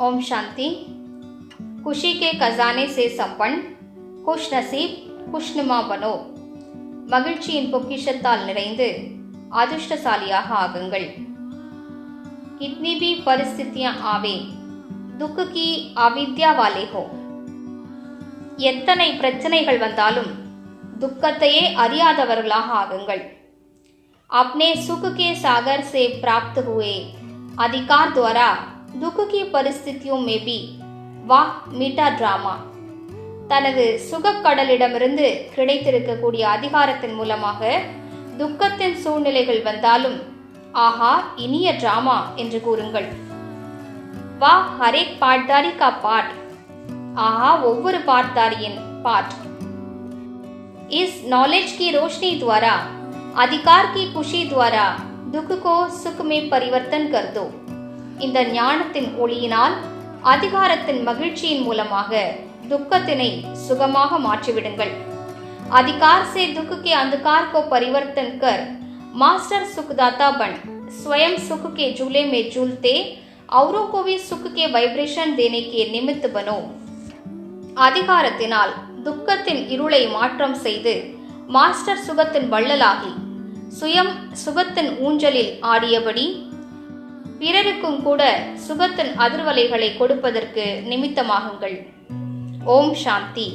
ओम शांति खुशी के खजाने से संपन्न खुश नसीब खुशनुमा बनो மகிழ்ச்சியின் பொக்கிஷத்தால் நிறைந்து அதிர்ஷ்டசாலியாக ஆகுங்கள் कितनी भी परिस्थितियां आवे दुख की अविद्या वाले हो எத்தனை பிரச்சனைகள் வந்தாலும் துக்கத்தையே அறியாதவர்களாக ஆகுங்கள் अपने सुख के सागर से प्राप्त हुए अधिकार द्वारा दुख की परिस्थितियों में भी वाह मीठा ड्रामा தனது சுகக்கடலிடமிருந்து கிடைத்திருக்கக்கூடிய அதிகாரத்தின் மூலமாக துக்கத்தின் சூழ்நிலைகள் வந்தாலும் ஆஹா இனிய டிராமா என்று கூறுங்கள் வா ஹரேக் பாட்தாரி கா பாட் ஆஹா ஒவ்வொரு பாட்தாரியின் பாட் इस नॉलेज की रोशनी द्वारा अधिकार की खुशी द्वारा दुख को सुख में परिवर्तन कर दो இந்த ஞானத்தின் ஒளியினால் அதிகாரத்தின் மகிழ்ச்சியின் மூலமாக துக்கத்தினை சுகமாக மாற்றிவிடுங்கள் अधिकार से दुख के अंधकार को परिवर्तन कर मास्टर सुखदाता बन स्वयं सुख के झूले में झूलते औरों को भी सुख के वाइब्रेशन देने के निमित्त बनो அதிகாரத்தினால் துக்கத்தின் இருளை மாற்றம் செய்து மாஸ்டர் சுகத்தின் வள்ளலாகி சுயம் சுகத்தின் ஊஞ்சலில் ஆடியபடி பிறருக்கும் கூட சுகத்தின் அதிர்வலைகளை கொடுப்பதற்கு நிமித்தமாகுங்கள். ஓம் சாந்தி.